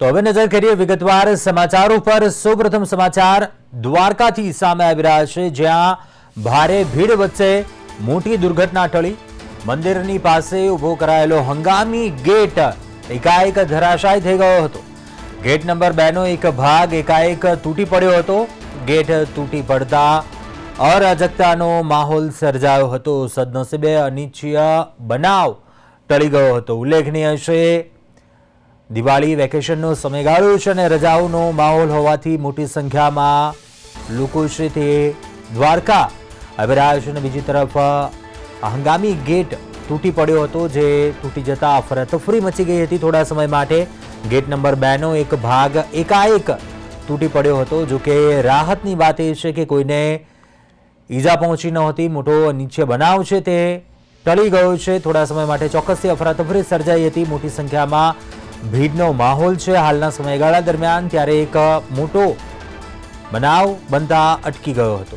તો હવે નજર કરીએ વિગતવાર સમાચારો પર. સૌપ્રથમ સમાચાર, દ્વારકાથી સામે આવી રહ્યા છે, જ્યાં ભારે ભીડ વચ્ચે મોટી દુર્ઘટના ટળી. મંદિરની પાસે ઊભો કરાયેલો હંગામી ગેટ એકાએક ધરાશાય થઈ ગયો હતો. ગેટ નંબર બે નો એક ભાગ એકાએક તૂટી પડ્યો હતો. ગેટ તૂટી પડતા અરાજકતાનો માહોલ સર્જાયો હતો. સદનસીબે અનિચ્છીય બનાવ ટળી ગયો હતો. ઉલ્લેખનીય છે દિવાળી વેકેશનનો સમયગાળો છે અને રજાઓનો માહોલ હોવાથી મોટી સંખ્યામાં લોકો છે તે દ્વારકા આવી રહ્યા છે અને બીજી તરફ હંગામી ગેટ તૂટી પડ્યો હતો જે તૂટી જતા અફરાતફરી મચી ગઈ હતી થોડા સમય માટે. ગેટ નંબર બેનો એક ભાગ એકાએક તૂટી પડ્યો હતો, જો કે રાહતની વાત એ છે કે કોઈને ઈજા પહોંચી નહોતી મોટો નીચે બનાવ છે તે ટળી ગયો છે. થોડા સમય માટે ચોક્કસથી અફરાતફરી સર્જાઈ હતી. મોટી સંખ્યામાં ભીડનો માહોલ છે હાલના સમયગાળા દરમિયાન ત્યારે એક મોટો બનાવ બનતા અટકી ગયો હતો.